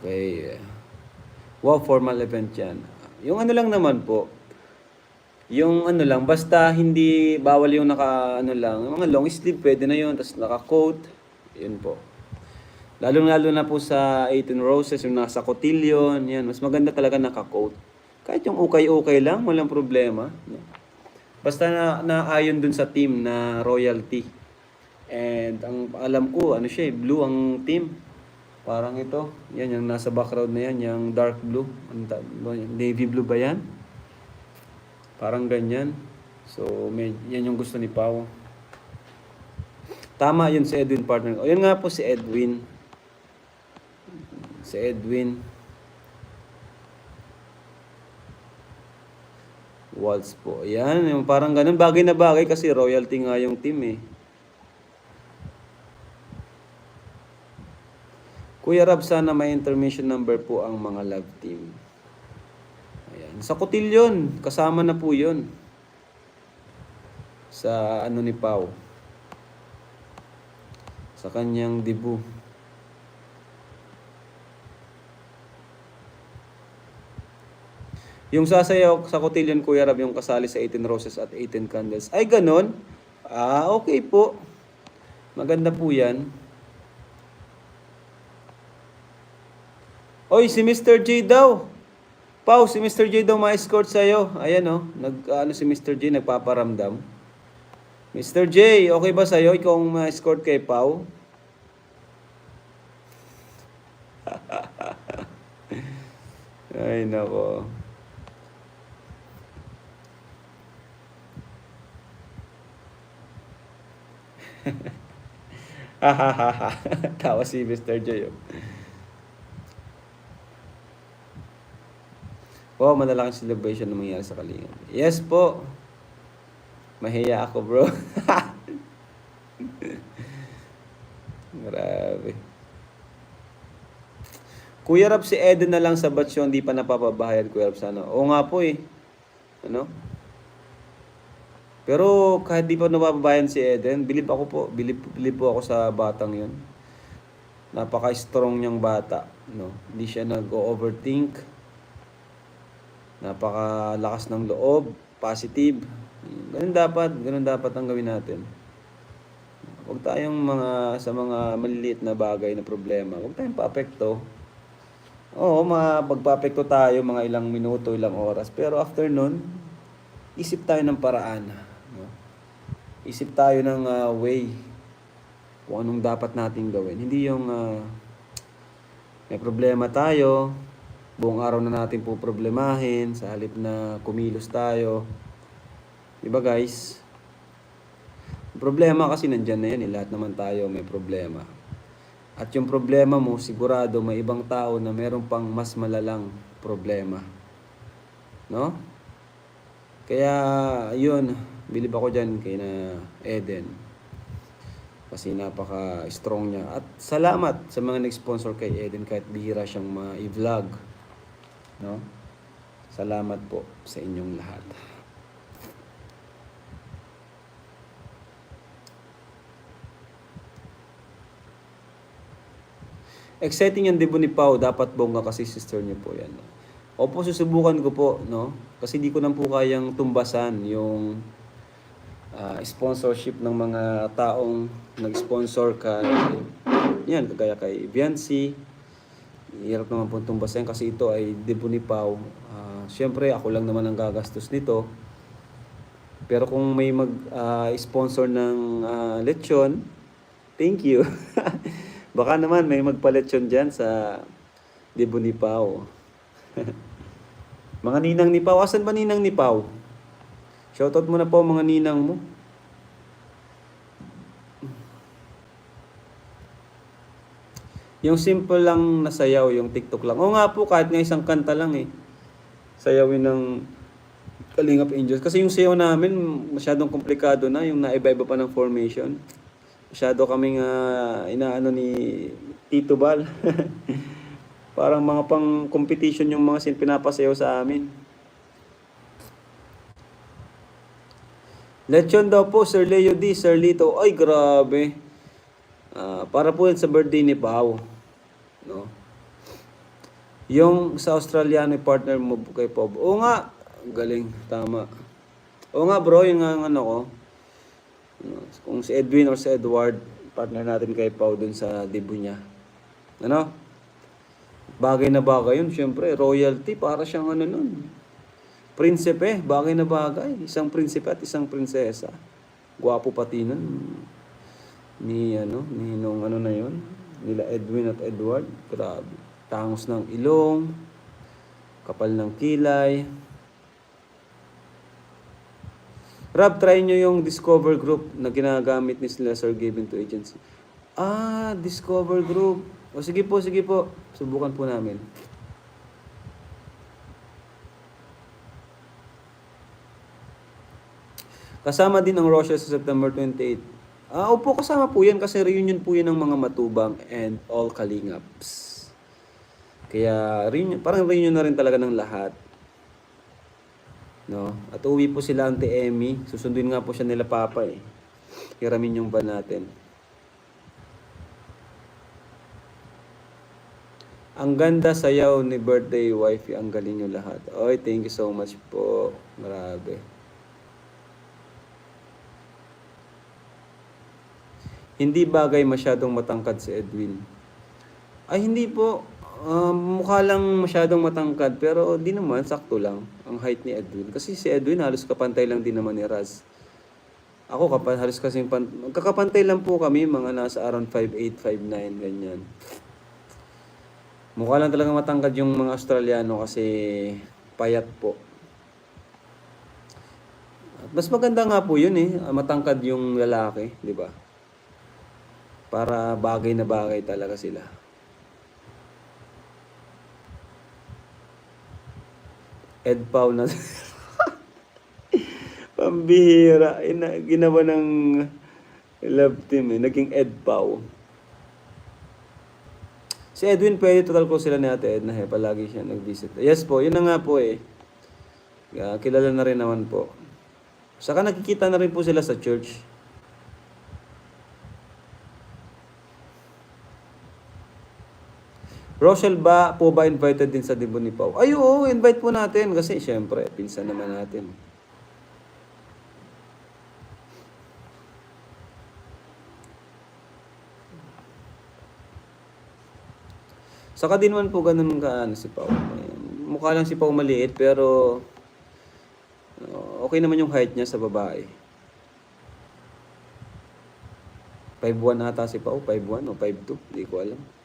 Okay. Wow, formal event yan. Yung ano lang naman po, yung ano lang, basta hindi bawal yung naka, ano lang, mga long sleeve, pwede na yun, tapos naka-coat, yun po. Lalo-lalo na po sa 18 Roses, yung nasa cotillion, yan, mas maganda talaga naka-coat. Kahit yung ukay-ukay lang, walang problema. Basta na naayon dun sa team na royalty. And ang alam ko, ano siya eh, blue ang team. Parang ito, yan yung nasa background na yan, yung dark blue. Navy blue ba yan? Parang ganyan. So, may, yan yung gusto ni Pao. Tama yun si Edwin partner ko. Yun nga po si Edwin. Si Edwin. Waltz po. Yan, yung parang ganun. Bagay na bagay kasi royalty nga yung team eh. Kuya Rab, sana may intermission number po ang mga love team. Ayan. Sa Cotillion, kasama na po yun. Sa ano ni Pau. Sa kanyang debut. Yung sasayaw sa Cotillion, Kuya Rab, yung kasali sa 18 Roses at 18 Candles. Ay, ganon? Ah, okay po. Maganda po yan. Oy, si Mr. J daw. Pau, si Mr. J daw ma-escort sa'yo. Ayan oh, nag, ano si Mr. J, nagpaparamdam. Mr. J, okay ba sa'yo? Ikaw ang ma-escort kay Pau? Ay, nako. Tawa si Mr. J. Oh. Wow, malalaking celebration na mangyari sa Kalingap. Yes po. Mahiya ako, bro. Grabe. Kuya Rap, si Eden na lang sa batch hindi pa napapabayad, Kuya Rap, sana. Oo nga po eh. Ano? Pero kahit di pa napapabayan si Eden, bilib ako po. Bilib, bilib po ako sa batang yun. Napaka-strong niyang bata. No? Hindi siya nag-overthink. Napakalakas ng loob, positive. Ganun dapat, ganun dapat ang gawin natin. Huwag tayong mga sa mga maliliit na bagay na problema. Huwag tayong paapekto. Oo, mapagpapekto tayo mga ilang minuto, ilang oras. Pero after nun, isip tayo ng paraan. No? Isip tayo ng ah, way kung anong dapat nating gawin. Hindi yung ah, may problema tayo, buong araw na natin po problemahin sa halip na kumilos tayo. Di ba guys? Problema kasi nandyan na yan, eh. lahat naman tayo may problema. At yung problema mo, sigurado may ibang tao na meron pang mas malalang problema. No? Kaya, yun, bilib ako dyan kay na Eden. Kasi napaka-strong niya. At salamat sa mga nag-sponsor kay Eden kahit bihira siyang ma-vlog. No? Salamat po sa inyong lahat. Exciting yung debut ni Pau. Dapat bongga kasi sister niya po yan. Opo, susubukan ko po, no? Kasi di ko na po kayang tumbasan yung ah, sponsorship ng mga taong nag-sponsor kay yan, kagaya kay Viancy. Hirap naman po tumbasan kasi ito ay debut ni Pau. Ah, Siyempre, ako lang naman ang gagastos nito. Pero kung may mag-sponsor ng ah, lechon, thank you. Baka naman may magpa-lechon dyan sa debut ni Pau. mga ninang ni Pau, asan ba ninang ni Pau? Shoutout mo na po mga ninang mo. Yung simple lang na sayaw, yung TikTok lang. Oo nga po, kahit nga isang kanta lang eh. Sayawin ng Kalingap Angels. Kasi yung sayaw namin, masyadong komplikado na. Yung naiba-iba pa ng formation. Masyado kaming ah, inaano ni Tito Bal. Parang mga pang competition yung mga sin pinapasayaw sa amin. Lechon daw po, Sir Leo D, Sir Lito. Ay, grabe. Ah, para po yan sa birthday ni Pao. No? Yung sa Australiano, partner mo kay Pob. Oo nga, galing, tama. Oo nga bro, yung ano ko. Kung si Edwin or si Edward, partner natin kay Pau dun sa debut niya. Ano? Bagay na bagay yun, syempre. Royalty, para siyang ano nun. Prinsipe, bagay na bagay. Isang prinsipe at isang prinsesa. Gwapo pati nun. Ni ano, ni nung ano na yun. Nila Edwin at Edward. Grabe. Tangos ng ilong. Kapal ng kilay. Rob, try nyo yung Discover Group na ginagamit ni sila Sir Given to Agency. Ah, Discover Group. O sige po, sige po. Subukan po namin. Kasama din ang Russia sa September 28. Ah, opo, kasama po yan kasi reunion po yan ng mga matubang and all kalingaps. Kaya reunion, parang reunion na rin talaga ng lahat. No? At uwi po sila Auntie Emmy. Susunduin nga po siya nila Papa eh. Hiramin yung ba natin. Ang ganda sayaw ni birthday wifey. Ang galing yung lahat. Oy, thank you so much po. Grabe. Hindi bagay masyadong matangkad si Edwin. Ay, hindi po. Um, mukha lang masyadong matangkad, pero di naman, sakto lang ang height ni Edwin. Kasi si Edwin halos kapantay lang din naman ni Raz. Ako, kapa, halos kasing pan, kakapantay lang po kami, mga nasa around 5'8", 5'9", ganyan. Mukha lang talaga matangkad yung mga Australiano kasi payat po. Mas maganda nga po yun eh, matangkad yung lalaki, di ba? Para bagay na bagay talaga sila. Ed Pau na Pambihira. Ina, ginawa ng love team eh. Naging Ed Pau. Si Edwin, pwede total ko sila ni Ate Edna eh. Palagi siya nag-visit. Yes po, yun na nga po eh. Yeah, kilala na rin naman po. Saka nakikita na rin po sila sa church. Rochelle ba po ba invited din sa debut ni Pau? Ay oo, invite po natin kasi syempre, pinsan naman natin. Saka din man po ganun ka ano, si Pau. Mukha lang si Pau maliit pero uh, okay naman yung height niya sa babae. 5'1 ata si Pau, 5'1 o 5'2, hindi ko alam.